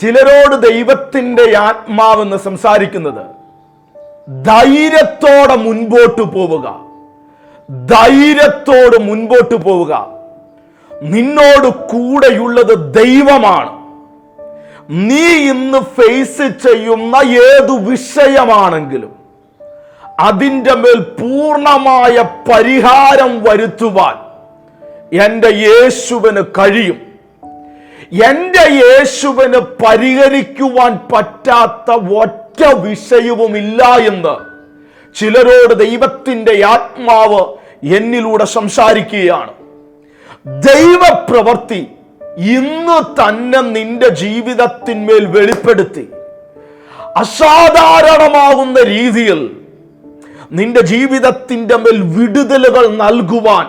ചിലരോട് ദൈവത്തിന്റെ ആത്മാവെന്ന് സംസാരിക്കുന്നത് ധൈര്യത്തോടെ മുൻപോട്ട് പോവുക. ധൈര്യത്തോട് മുൻപോട്ട് പോവുക. നിന്നോട് കൂടെയുള്ളത് ദൈവമാണ്. നീ ഇന്ന് ഫേസ് ചെയ്യുന്ന ഏതു വിഷയമാണെങ്കിലും അതിന്റെ മേൽ പൂർണമായ പരിഹാരം വരുത്തുവാൻ എന്റെ യേശുവിന് കഴിയും. എന്റെ യേശുവിന് പരിഹരിക്കുവാൻ പറ്റാത്ത ഒറ്റ വിഷയവുമില്ല എന്ന് ചിലരോട് ദൈവത്തിന്റെ ആത്മാവ് എന്നിലൂടെ സംസാരിക്കുകയാണ്. ദൈവപ്രവൃത്തി ഇന്ന് തന്നെ നിന്റെ ജീവിതത്തിന്മേൽ വെളിപ്പെടുത്തി. അസാധാരണമാകുന്ന രീതിയിൽ നിന്റെ ജീവിതത്തിന്റെ മേൽ വിടുതലുകൾ നൽകുവാൻ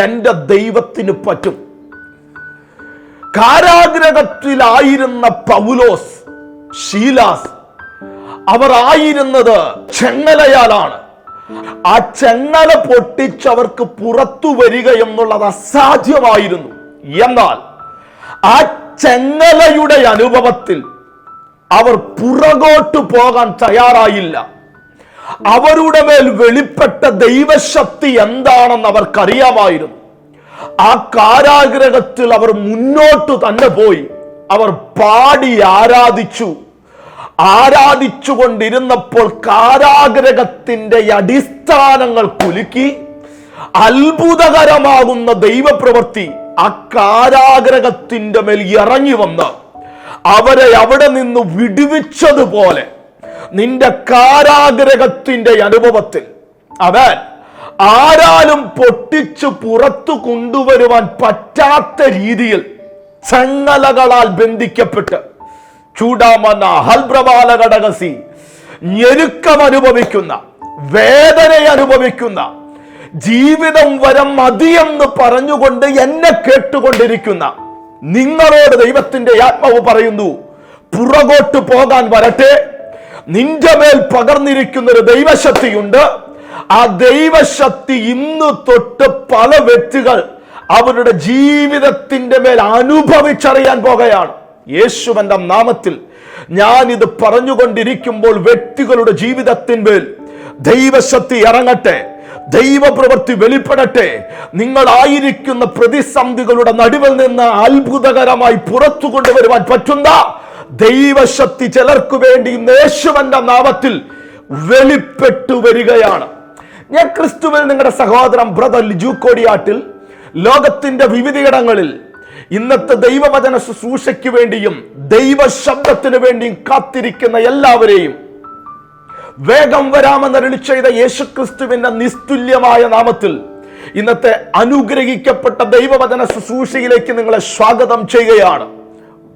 എന്റെ ദൈവത്തിന് പറ്റും. കാരാഗ്രഹത്തിലായിരുന്ന പൗലോസ് ഷീലാസ് അവർ ആയിരുന്നത് ചെങ്ങലയാലാണ്. ആ ചെങ്ങല പൊട്ടിച്ചവർക്ക് പുറത്തു വരിക എന്നുള്ളത് അസാധ്യമായിരുന്നു. എന്നാൽ ആ ചെങ്ങലയുടെ അനുഭവത്തിൽ അവർ പുറകോട്ട് പോകാൻ തയ്യാറായില്ല. അവരുടെ മേൽ വെളിപ്പെട്ട ദൈവശക്തി എന്താണെന്ന് അവർക്കറിയാമായിരുന്നു. ആ കാരാഗ്രഹത്തിൽ അവർ മുന്നോട്ട് തന്നെ പോയി. അവർ പാടി ആരാധിച്ചു. ആരാധിച്ചു കൊണ്ടിരുന്നപ്പോൾ കാരാഗ്രഹത്തിന്റെ അടിസ്ഥാനങ്ങൾ കുലുക്കി. അത്ഭുതകരമാകുന്ന ദൈവപ്രവൃത്തി ആ കാരാഗ്രഹത്തിന്റെ മേൽ ഇറങ്ങി വന്ന് അവരെ അവിടെ നിന്ന് വിടുവിച്ചതുപോലെ നിന്റെ കാരാഗ്രഹത്തിന്റെ അനുഭവത്തിൽ അവൻ ആരാലും പൊട്ടിച്ചു പുറത്തു കൊണ്ടുവരുവാൻ പറ്റാത്ത രീതിയിൽ ചങ്ങലകളാൽ ബന്ധിക്കപ്പെട്ട് ചൂടാമന്ന ഹൽപ്രബാല ഘടകസി ഞെരുക്കം അനുഭവിക്കുന്ന വേദന അനുഭവിക്കുന്ന ജീവിതം വരം മതിയെന്ന് പറഞ്ഞുകൊണ്ട് എന്നെ കേട്ടുകൊണ്ടിരിക്കുന്ന നിങ്ങളോട് ദൈവത്തിന്റെ ആത്മാവ് പറയുന്നു പുറകോട്ട് പോകാൻ വരട്ടെ. നിന്റെ മേൽ പകർന്നിരിക്കുന്ന ഒരു ദൈവശക്തിയുണ്ട്. ആ ദൈവശക്തി ഇന്ന് തൊട്ട് പല വ്യക്തികൾ അവരുടെ ജീവിതത്തിന്റെ മേൽ അനുഭവിച്ചറിയാൻ പോകുകയാണ്. യേശുവന്റെ നാമത്തിൽ ഞാൻ ഇത് പറഞ്ഞുകൊണ്ടിരിക്കുമ്പോൾ വ്യക്തികളുടെ ജീവിതത്തിന്മേൽ ദൈവശക്തി ഇറങ്ങട്ടെ ദൈവപ്രവൃത്തി വെളിപ്പെടട്ടെ നിങ്ങളായിരിക്കുന്ന പ്രതിസന്ധികളുടെ നടുവിൽ നിന്ന് അത്ഭുതകരമായി പുറത്തു കൊണ്ടുവരുവാൻ പറ്റുന്ന ദൈവശക്തി ചിലർക്ക് വേണ്ടി യേശുവന്റെ നാമത്തിൽ വെളിപ്പെട്ടു വരികയാണ്. ഞാൻ ക്രിസ്തുവിൽ നിങ്ങളുടെ സഹോദരം ബ്രദർ ലിജു കോടിയാട്ടിൽ ലോകത്തിന്റെ വിവിധയിടങ്ങളിൽ ഇന്നത്തെ ദൈവവചന ശുശ്രൂഷയ്ക്ക് വേണ്ടിയും ദൈവ ശബ്ദത്തിന് വേണ്ടിയും കാത്തിരിക്കുന്ന എല്ലാവരെയും വേഗം വരാമെന്നരളി ചെയ്ത യേശുക്രിസ്തുവിന്റെ നിസ്തുല്യമായ നാമത്തിൽ ഇന്നത്തെ അനുഗ്രഹിക്കപ്പെട്ട ദൈവവചന ശുശ്രൂഷയിലേക്ക് നിങ്ങളെ സ്വാഗതം ചെയ്യുകയാണ്.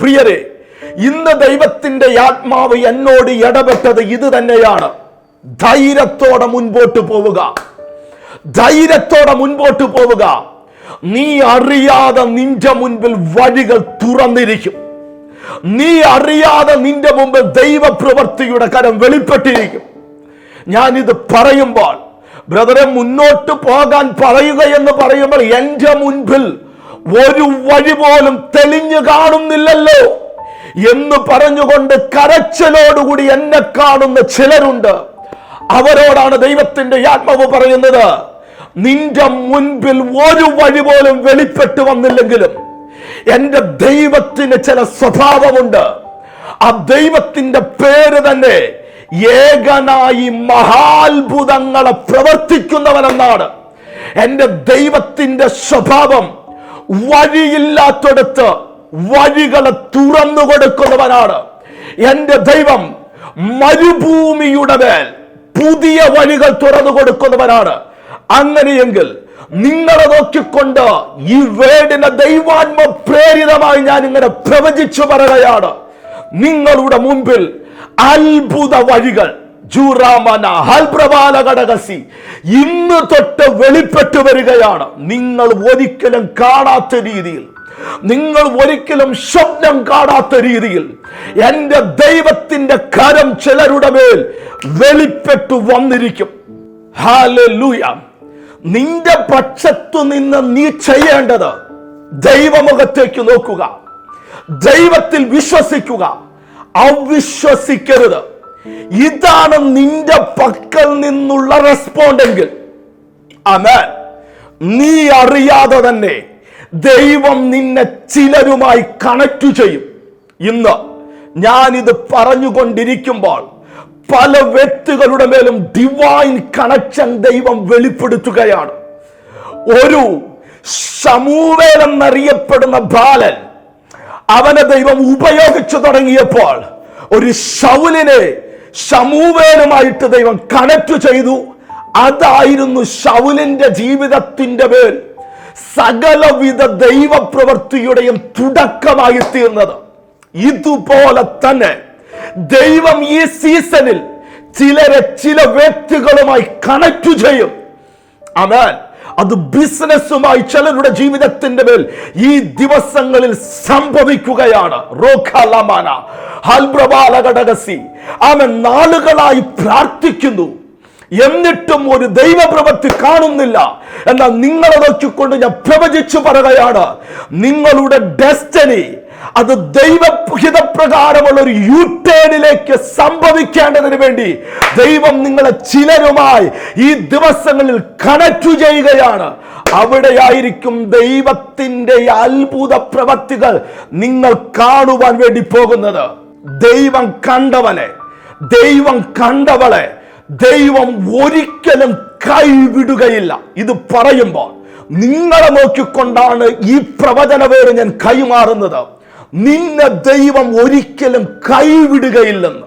പ്രിയരെ ഇന്ന് ദൈവത്തിന്റെ ആത്മാവ് എന്നോട് ഇടപെട്ടത് ഇത് തന്നെയാണ്. ധൈര്യത്തോടെ മുൻപോട്ട് പോവുക. ധൈര്യത്തോടെ മുൻപോട്ട് പോവുക. നീ അറിയാതെ നിന്റെ മുൻപിൽ വഴികൾ തുറന്നിരിക്കും. നീ അറിയാതെ നിന്റെ മുമ്പിൽ ദൈവപ്രവൃത്തിയുടെ കരം വെളിപ്പെട്ടിരിക്കും. ഇത് പറയുമ്പോൾ ബ്രദറെ മുന്നോട്ട് പോകാൻ പറയുക എന്ന് പറയുമ്പോൾ എന്റെ മുൻപിൽ ഒരു വഴി പോലും തെളിഞ്ഞു കാണുന്നില്ലല്ലോ എന്ന് പറഞ്ഞുകൊണ്ട് കരച്ചലോടുകൂടി എന്നെ കാണുന്ന ചിലരുണ്ട്. അവരോടാണ് ദൈവത്തിന്റെ ആത്മാവ് പറയുന്നത്. നിന്റെ മുൻപിൽ ഒരു വഴി പോലും വെളിപ്പെട്ടു വന്നില്ലെങ്കിലും എന്റെ ദൈവത്തിന് ചില സ്വഭാവമുണ്ട്. ആ ദൈവത്തിന്റെ പേര് തന്നെ ഏകനായി മഹാത്ഭുതങ്ങളെ പ്രവർത്തിക്കുന്നവനെന്നാണ്. എന്റെ ദൈവത്തിന്റെ സ്വഭാവം വഴിയില്ലാത്തടത്ത് വഴികളെ തുറന്നു കൊടുക്കുന്നവനാണ് എന്റെ ദൈവം മരുഭൂമിയുടെ മേൽ പുതിയ വഴികൾ തുറന്നു കൊടുക്കുന്നവനാണ് അങ്ങനെയെങ്കിൽ നിങ്ങളെ നോക്കിക്കൊണ്ട് ഈ വേടിനെ ദൈവാത്മ പ്രേരിതമായി ഞാൻ ഇങ്ങനെ പ്രവചിച്ചു പറയുകയാണ്. നിങ്ങളുടെ മുമ്പിൽ അത്ഭുത വഴികൾ. ജൂറാമന ഹൽപ്രവാല ഘടകസി ഇന്ന് തൊട്ട് വെളിപ്പെട്ടു വരികയാണ്. നിങ്ങൾ ഒരിക്കലും കാണാത്ത രീതിയിൽ നിങ്ങൾ ഒരിക്കലും സ്വപ്നം കാണാത്ത രീതിയിൽ എന്റെ ദൈവത്തിന്റെ കരം ചിലരുടെ മേൽ വെളിപ്പെട്ടു വന്നിരിക്കും. ഹാലൂയ നിന്റെ പക്ഷത്തു നിന്ന് നീ ചെയ്യേണ്ടത് ദൈവമുഖത്തേക്ക് നോക്കുക. ദൈവത്തിൽ വിശ്വസിക്കുക. അവിശ്വസിക്കരുത്. ഇതാണ് നിന്റെ പക്കൽ നിന്നുള്ള റെസ്പോണ്ടെങ്കിൽ അമേ നീ അറിയാതെ തന്നെ ദൈവം നിന്നെ ചിലരുമായി കണക്ട് ചെയ്യും. ഇന്ന് ഞാനിത് പറഞ്ഞുകൊണ്ടിരിക്കുമ്പോൾ പല വ്യക്തികളുടെ മേലും ഡിവൈൻ കണക്ഷൻ ദൈവം വെളിപ്പെടുത്തുകയാണ്. ഒരു സമൂവേൽ എന്നറിയപ്പെടുന്ന ബാലൻ അവനെ ദൈവം ഉപയോഗിച്ചു തുടങ്ങിയപ്പോൾ ഒരു ശൗലിനെ സമൂവേലുമായിട്ട് ദൈവം കണക്ട് ചെയ്തു. അതായിരുന്നു ശൗലിന്റെ ജീവിതത്തിന്റെ മേൽ സകലവിധ ദൈവപ്രവൃത്തിയുടെയും തുടക്കമായി തീർന്നത്. ഇതുപോലെ തന്നെ ദൈവം ഈ സീസണിൽ ചിലരെ ചില വ്യക്തികളുമായി കണക്ട് ചെയ്യും. അമേൻ അത് ബിസിനസ്സുമായി ചിലരുടെ ജീവിതത്തിന്റെ മേൽ ഈ ദിവസങ്ങളിൽ സംഭവിക്കുകയാണ്. റോഖലമാന ഹൽബ്രബാലഘടകസി അവൻ നാളുകളായി പ്രാർത്ഥിക്കുന്നു. എന്നിട്ടും ഒരു ദൈവപ്രവൃത്തി കാണുന്നില്ല. എന്നാൽ നിങ്ങളെ നോക്കിക്കൊണ്ട് ഞാൻ പ്രവചിച്ചു പറയുകയാണ്. നിങ്ങളുടെ ഡെസ്റ്റനി അത് ദൈവഹിതപ്രകാരമുള്ള ഒരു യൂട്ടേണിലേക്ക് സംഭവിക്കേണ്ടതിന് വേണ്ടി ദൈവം നിങ്ങളെ ചിലരുമായി ഈ ദിവസങ്ങളിൽ കണക്ട് ചെയ്യുകയാണ്. അവിടെയായിരിക്കും ദൈവത്തിന്റെ അത്ഭുത പ്രവൃത്തികൾ നിങ്ങൾ കാണുവാൻ വേണ്ടി പോകുന്നത്. ദൈവം കണ്ടവനെ ദൈവം കണ്ടവളെ ദൈവം ഒരിക്കലും കൈവിടുകയില്ല. ഇത് പറയുമ്പോൾ നിങ്ങളെ നോക്കിക്കൊണ്ടാണ് ഈ പ്രവചന പേര് ഞാൻ കൈമാറുന്നത്. നിന്നെ ദൈവം ഒരിക്കലും കൈവിടുകയില്ലെന്ന്.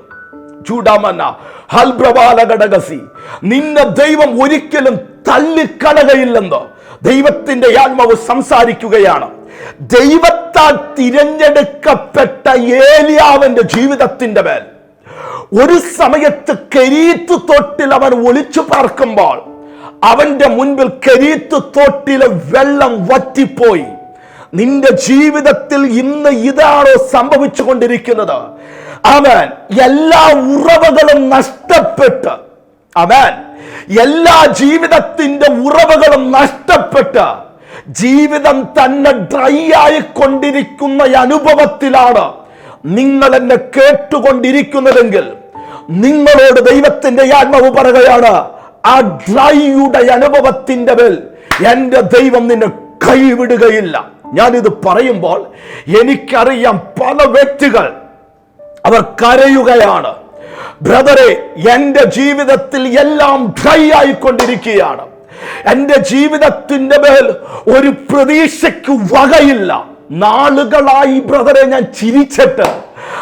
ചൂടാമന്ന ഹൽബ്രവാലഘടകസി നിന്നെ ദൈവം ഒരിക്കലും തള്ളിക്കളകയില്ലെന്ന് ദൈവത്തിന്റെ ആത്മാവ് സംസാരിക്കുകയാണ്. ദൈവത്താൽ തിരഞ്ഞെടുക്കപ്പെട്ട ഏലിയാവന്റെ ജീവിതത്തിന്റെ മേൽ ഒരു സമയത്ത് കരീത്ത് തൊട്ടിൽ അവൻ ഒളിച്ചു പാർക്കുമ്പോൾ അവന്റെ മുൻപിൽ കരീത്ത് തൊട്ടിലെ വെള്ളം വറ്റിപ്പോയി. നിന്റെ ജീവിതത്തിൽ ഇന്ന് ഇതാണോ സംഭവിച്ചു കൊണ്ടിരിക്കുന്നത് അവൻ എല്ലാ ഉറവകളും നഷ്ടപ്പെട്ട് അവൻ എല്ലാ ജീവിതത്തിന്റെ ഉറവകളും നഷ്ടപ്പെട്ട് ജീവിതം തന്നെ ഡ്രൈ ആയിക്കൊണ്ടിരിക്കുന്ന അനുഭവത്തിലാണ്. നിങ്ങൾ എന്നെ കേട്ടുകൊണ്ടിരിക്കുന്നതെങ്കിൽ നിങ്ങളോട് ദൈവത്തിന്റെ ആത്മാവ് പറയുകയാണ് ആ ഡ്രൈയുടെ അനുഭവത്തിന്റെ മേൽ എന്റെ ദൈവം നിന്നെ കൈവിടുകയില്ല. ഞാനിത് പറയുമ്പോൾ എനിക്കറിയാം പല വ്യക്തികൾ അവർ കരയുകയാണ്. ബ്രദറെ എന്റെ ജീവിതത്തിൽ എല്ലാം ഡ്രൈ ആയിക്കൊണ്ടിരിക്കുകയാണ്. എന്റെ ജീവിതത്തിന്റെ മേൽ ഒരു പ്രതീക്ഷയ്ക്ക് വകയില്ല. നാളുകളായി ബ്രദറെ ഞാൻ ചിരിച്ചിട്ട്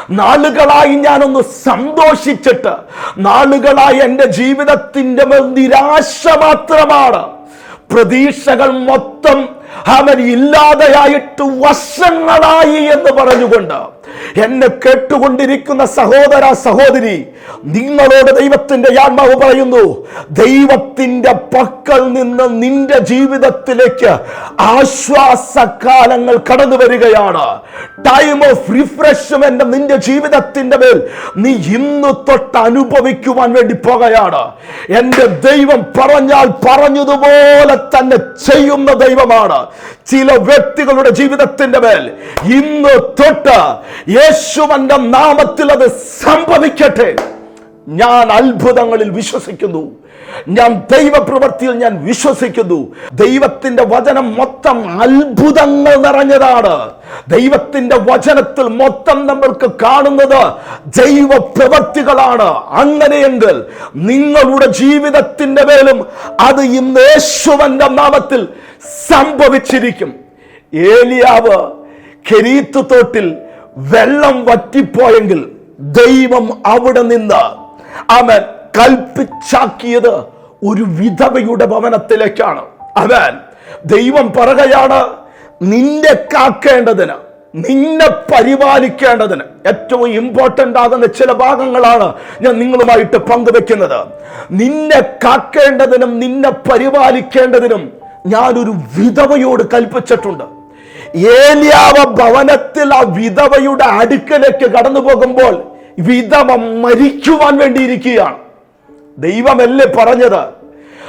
നാളുകളായി ഞാനൊന്ന് സന്തോഷിച്ചിട്ട് നാളുകളായി എന്റെ ജീവിതത്തിന്റെ നിരാശ മാത്രമാണ്. പ്രതീക്ഷകൾ മൊത്തം അവൻ ഇല്ലാതെയായിട്ട് വർഷങ്ങളായി എന്ന് പറഞ്ഞുകൊണ്ട് എന്നെ കേട്ടുകൊണ്ടിരിക്കുന്ന സഹോദര സഹോദരി നിങ്ങളോട് ദൈവത്തിന്റെ ആത്മാവ് പറയുന്നു ദൈവത്തിന്റെ പക്കൽ നിന്ന് നിന്റെ ജീവിതത്തിലേക്ക് ആശ്വാസകാലങ്ങൾ കടന്നു വരികയാണ്. ടൈം ഓഫ് റിഫ്രഷ്മെന്റ് നിന്റെ ജീവിതത്തിന്റെ മേൽ നീ ഇന്ന് തൊട്ട് അനുഭവിക്കുവാൻ വേണ്ടി പോകുകയാണ്. എന്റെ ദൈവം പറഞ്ഞാൽ പറഞ്ഞതുപോലെ തന്നെ ചെയ്യുന്ന ദൈവമാണ്. ചില വ്യക്തികളുടെ ജീവിതത്തിന്റെ മേൽ ഇന്ന് തൊട്ട് യേശുവന്റെ നാമത്തിൽ അത് സംഭവിക്കട്ടെ. ഞാൻ അത്ഭുതങ്ങളിൽ വിശ്വസിക്കുന്നു. ഞാൻ ദൈവപ്രവൃത്തിയിൽ ഞാൻ വിശ്വസിക്കുന്നു. ദൈവത്തിന്റെ വചനം മൊത്തം അത്ഭുതങ്ങൾ നിറഞ്ഞതാണ്. ദൈവത്തിന്റെ വചനത്തിൽ മൊത്തം നമ്മൾക്ക് കാണുന്നത് ദൈവ പ്രവൃത്തികളാണ് അങ്ങനെയെങ്കിൽ നിങ്ങളുടെ ജീവിതത്തിന്റെ മേലും അത് ഇന്ന് യേശുവന്റെ നാമത്തിൽ സംഭവിച്ചിരിക്കും. ഏലിയാവ് കെരീത്ത് തോട്ടിൽ വെള്ളം വറ്റിപ്പോയെങ്കിൽ ദൈവം അവിടെ നിന്ന് അവൻ കൽപ്പിച്ചാക്കിയത് ഒരു വിധവയുടെ ഭവനത്തിലേക്കാണ്. അവൻ ദൈവം പറയുകയാണ് നിന്നെ കാക്കേണ്ടതിന് നിന്നെ പരിപാലിക്കേണ്ടതിന് ഏറ്റവും ഇമ്പോർട്ടന്റ് ആകുന്ന ചില ഭാഗങ്ങളാണ് ഞാൻ നിങ്ങളുമായിട്ട് പങ്കുവെക്കുന്നത്. നിന്നെ കാക്കേണ്ടതിനും നിന്നെ പരിപാലിക്കേണ്ടതിനും ഞാനൊരു വിധവയോട് കൽപ്പിച്ചിട്ടുണ്ട്. ഏലിയാവ ഭവനത്തിൽ ആ വിധവയുടെ അടുക്കലേക്ക് കടന്നു പോകുമ്പോൾ വിധവ മരിക്കുവാൻ വേണ്ടിയിരിക്കുകയാണ്. ദൈവമല്ലേ പറഞ്ഞത്?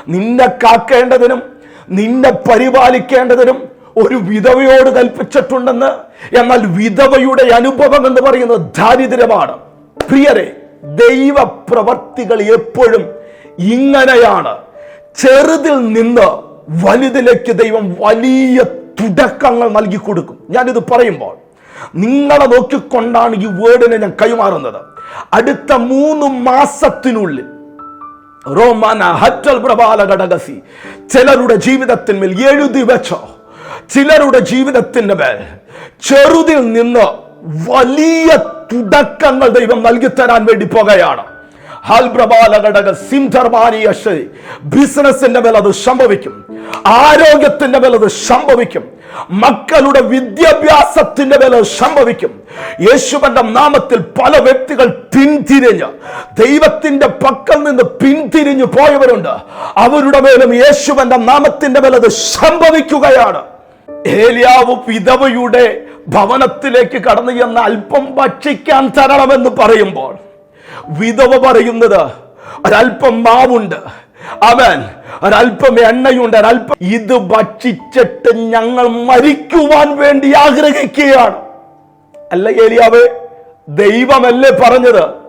നിന്നെ കാക്കേണ്ടതിനും നിന്നെ പരിപാലിക്കേണ്ടതിനും ഒരു വിധവയോട് കൽപ്പിച്ചിട്ടുണ്ടെന്ന്. എന്നാൽ വിധവയുടെ അനുഭവം എന്ന് പറയുന്നത് ദാരിദ്ര്യമാണ്. പ്രിയരെ ദൈവ പ്രവർത്തികൾ എപ്പോഴും ഇങ്ങനെയാണ്. ചെറുതിൽ നിന്ന് വലുതിലേക്ക് ദൈവം വലിയ തുടക്കങ്ങൾ നൽകി കൊടുക്കും. ഞാനിത് പറയുമ്പോൾ നിങ്ങളെ നോക്കിക്കൊണ്ടാണ് ഈ വേർഡിനെ ഞാൻ കൈമാറുന്നത്. അടുത്ത മൂന്ന് മാസത്തിനുള്ളിൽ റോമാന ഹറ്റൽ പ്രബാല ഘടകസി ചിലരുടെ ജീവിതത്തിന്മേൽ എഴുതി വെച്ചോ ചിലരുടെ ജീവിതത്തിന്റെ മേൽ ചെറുതിൽ നിന്ന് വലിയ തുടക്കങ്ങൾ ദൈവം നൽകി തരാൻ വേണ്ടി പോകുകയാണ്. ബിസിനസിന്റെ മേൽ അത് സംഭവിക്കും. ആരോഗ്യത്തിന്റെ മേൽ അത് സംഭവിക്കും. മക്കളുടെ വിദ്യാഭ്യാസത്തിന്റെ മേൽ സംഭവിക്കും. യേശുവന്റെ നാമത്തിൽ പല വ്യക്തികൾ പിന്തിരിഞ്ഞ് ദൈവത്തിന്റെ പക്കൽ നിന്ന് പിന്തിരിഞ്ഞു പോയവരുണ്ട്. അവരുടെ മേലും യേശുവന്റെ നാമത്തിന്റെ മേൽ അത് സംഭവിക്കുകയാണ്. ഏലിയാവ് വിധവയുടെ ഭവനത്തിലേക്ക് കടന്നു ചെന്ന് അല്പം ഭക്ഷിക്കാൻ തരണമെന്ന് പറയുമ്പോൾ വിധവ പറയുന്നത്. ഒരല്പം മാവുണ്ട്. അവൻ ഒരല്പം എണ്ണയുണ്ട്. ഒരല്പം ഇത് ഭക്ഷിച്ചിട്ട് ഞങ്ങൾ മരിക്കുവാൻ വേണ്ടി ആഗ്രഹിക്കുകയാണ്. അല്ല ഏലിയാവ് ദൈവമല്ലേ പറഞ്ഞത്?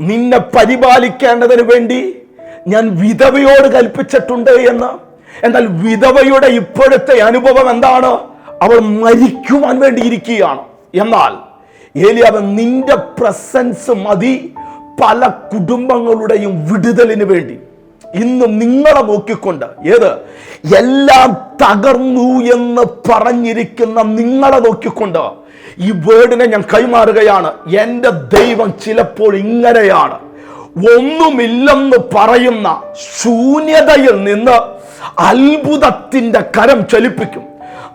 നിന്നെ പരിപാലിക്കേണ്ടതിന് വേണ്ടി ഞാൻ വിധവയോട് കൽപ്പിച്ചിട്ടുണ്ട് എന്ന്. എന്നാൽ വിധവയുടെ ഇപ്പോഴത്തെ അനുഭവം എന്താണ്? അവൾ മരിക്കുവാൻ വേണ്ടി ഇരിക്കുകയാണ്. എന്നാൽ ഏലിയാവ് നിന്റെ പ്രസൻസ് മതി. പല കുടുംബങ്ങളുടെയും വിടുതലിന് വേണ്ടി. ഇന്ന് നിങ്ങളെ നോക്കിക്കൊണ്ട് ഏത്? എല്ലാം തകർന്നു എന്ന് പറഞ്ഞിരിക്കുന്ന നിങ്ങളെ നോക്കിക്കൊണ്ട് ഈ വേർഡിനെ ഞാൻ കൈമാറുകയാണ്. എന്റെ ദൈവം ചിലപ്പോൾ ഇങ്ങനെയാണ്. ഒന്നുമില്ലെന്ന് പറയുന്ന ശൂന്യതയിൽ നിന്ന് അത്ഭുതത്തിന്റെ കരം ചലിപ്പിക്കും.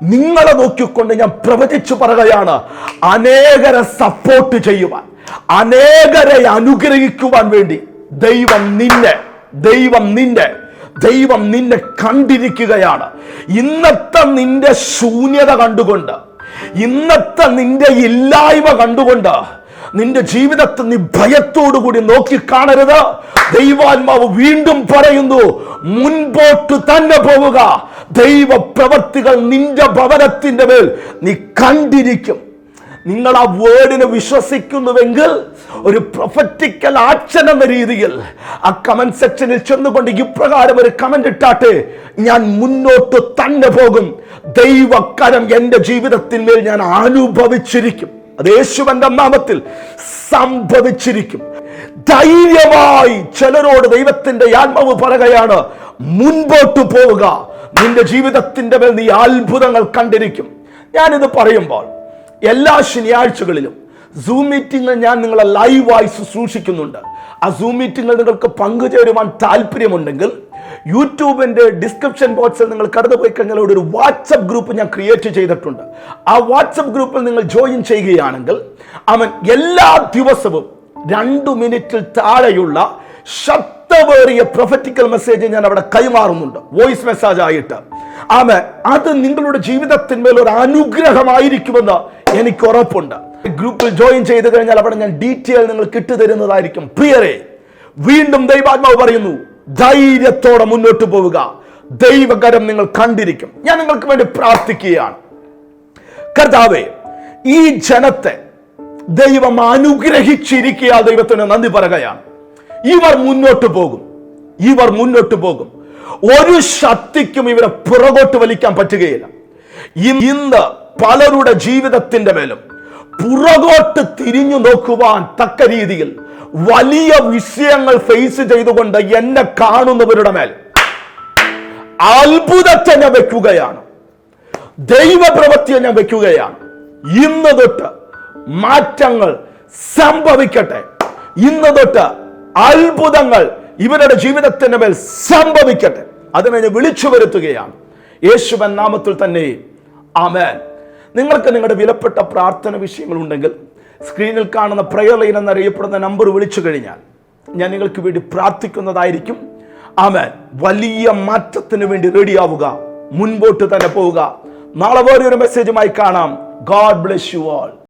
നിങ്ങളെ നോക്കിക്കൊണ്ട് ഞാൻ പ്രവചിച്ചു പറയുകയാണ് അനേകരെ സപ്പോർട്ട് ചെയ്യുവാൻ. അനേകരെ അനുഗ്രഹിക്കുവാൻ വേണ്ടി ദൈവം നിന്നെ ദൈവം നിന്നെ ദൈവം നിന്നെ കണ്ടിരിക്കുകയാണ്. ഇന്നത്തെ നിന്റെ ശൂന്യത കണ്ടുകൊണ്ട് ഇന്നത്തെ നിന്റെ ഇല്ലായ്മ കണ്ടുകൊണ്ട് നിന്റെ ജീവിതത്തെ നീ ഭയത്തോടു കൂടി നോക്കി കാണരുത്. ദൈവാത്മാവ് വീണ്ടും പറയുന്നു മുൻപോട്ട് തന്നെ പോവുക. ദൈവ പ്രവർത്തികൾ നിന്റെ ഭവനത്തിന്റെ മേൽ നീ കണ്ടിരിക്കും. നിങ്ങൾ ആ വേർഡിനെ വിശ്വസിക്കുന്നുവെങ്കിൽ ഒരു പ്രൊഫറ്റിക്കൽ ആക്ഷൻ എന്ന രീതിയിൽ ആ കമന്റ് സെക്ഷനിൽ ചെന്നുകൊണ്ട് ഇപ്രകാരം ഒരു കമന്റ് ഇട്ടാട്ടെ ഞാൻ മുന്നോട്ട് തന്നെ പോകും. ദൈവക്കരം എന്റെ ജീവിതത്തിൽ മേൽ ഞാൻ അനുഭവിച്ചിരിക്കും. അത് യേശുവന്റെ നാമത്തിൽ സംഭവിച്ചിരിക്കും. ധൈര്യമായി ചിലരോട് ദൈവത്തിന്റെ ആത്മാവ് പറയുകയാണ് മുൻപോട്ട് പോവുക. നിന്റെ ജീവിതത്തിന്റെ മേൽ നീ അത്ഭുതങ്ങൾ കണ്ടിരിക്കും. ഞാനിത് പറയുമ്പോൾ എല്ലാ ശനിയാഴ്ചകളിലും സൂം മീറ്റിംഗ് ഞാൻ നിങ്ങളെ ലൈവായി ശുശ്രൂഷിക്കുന്നുണ്ട് ആ സൂം മീറ്റിംഗിൽ നിങ്ങൾക്ക് പങ്കുചേരുവാൻ താല്പര്യമുണ്ടെങ്കിൽ യൂട്യൂബിന്റെ ഡിസ്ക്രിപ്ഷൻ ബോക്സിൽ നിങ്ങൾ കടന്നു പോയി കഴിഞ്ഞാൽ ഒരു വാട്സപ്പ് ഗ്രൂപ്പ് ഞാൻ ക്രിയേറ്റ് ചെയ്തിട്ടുണ്ട്. ആ വാട്സപ്പ് ഗ്രൂപ്പിൽ നിങ്ങൾ ജോയിൻ ചെയ്യുകയാണെങ്കിൽ അവൻ എല്ലാ ദിവസവും രണ്ടു മിനിറ്റിൽ താഴെയുള്ള ശബ്ദവേറിയ പ്രൊഫറ്റിക്കൽ മെസ്സേജ് ഞാൻ അവിടെ കൈമാറുന്നുണ്ട്. വോയിസ് മെസ്സേജ് ആയിട്ട്. ആമേ അത് നിങ്ങളുടെ ജീവിതത്തിന്മേൽ ഒരു അനുഗ്രഹമായിരിക്കുമെന്ന് എനിക്ക് ഉറപ്പുണ്ട്. ഗ്രൂപ്പിൽ ജോയിൻ ചെയ്ത് കഴിഞ്ഞാൽ അവിടെ ഞാൻ ഡീറ്റെയിൽ നിങ്ങൾ കിട്ടുതരുന്നതായിരിക്കും പ്രിയരെ വീണ്ടും ദൈവാത്മാവ് പറയുന്നു ധൈര്യത്തോടെ മുന്നോട്ട് പോവുക. ദൈവകരം നിങ്ങൾ കണ്ടിരിക്കും. ഞാൻ നിങ്ങൾക്ക് വേണ്ടി പ്രാർത്ഥിക്കുകയാണ്. കർത്താവേ ഈ ജനത്തെ ദൈവം അനുഗ്രഹിച്ചിരിക്കുക ദൈവത്തിന് നന്ദി പറയുകയാണ്. ഇവർ മുന്നോട്ട് പോകും. ഇവർ മുന്നോട്ട് പോകും. ഒരു ശക്തിക്കും ഇവരെ പുറകോട്ട് വലിക്കാൻ പറ്റുകയില്ല. ഇന്ന് പലരുടെ ജീവിതത്തിന്റെ മേലും പുറകോട്ട് തിരിഞ്ഞു നോക്കുവാൻ തക്ക രീതിയിൽ വലിയ വിഷയങ്ങൾ ഫേസ് ചെയ്തുകൊണ്ട് എന്നെ കാണുന്നവരുടെ മേൽ അത്ഭുതത്തെ ഞാൻ വെക്കുകയാണ്. ദൈവപ്രവൃത്തിയെ ഞാൻ വെക്കുകയാണ്. ഇന്ന് തൊട്ട് മാറ്റങ്ങൾ സംഭവിക്കട്ടെ. ഇന്ന് തൊട്ട് അത്ഭുതങ്ങൾ ഇവരുടെ ജീവിതത്തിന്റെ മേൽ സംഭവിക്കട്ടെ. അതിനെ വിളിച്ചു വരുത്തുകയാണ്. യേശുവൻ നാമത്തിൽ തന്നെ ആമേൻ. നിങ്ങൾക്ക് നിങ്ങളുടെ വിലപ്പെട്ട പ്രാർത്ഥന വിഷയങ്ങൾ ഉണ്ടെങ്കിൽ സ്ക്രീനിൽ കാണുന്ന പ്രയർ ലൈൻ എന്നറിയപ്പെടുന്ന നമ്പർ വിളിച്ചു കഴിഞ്ഞാൽ ഞാൻ നിങ്ങൾക്ക് വേണ്ടി പ്രാർത്ഥിക്കുന്നതായിരിക്കും. ആമേൻ. വലിയ മാറ്റത്തിന് വേണ്ടി റെഡിയാവുക. മുൻപോട്ട് തന്നെ പോവുക. നാളെ വേറെ ഒരു മെസ്സേജുമായി കാണാം. God bless you all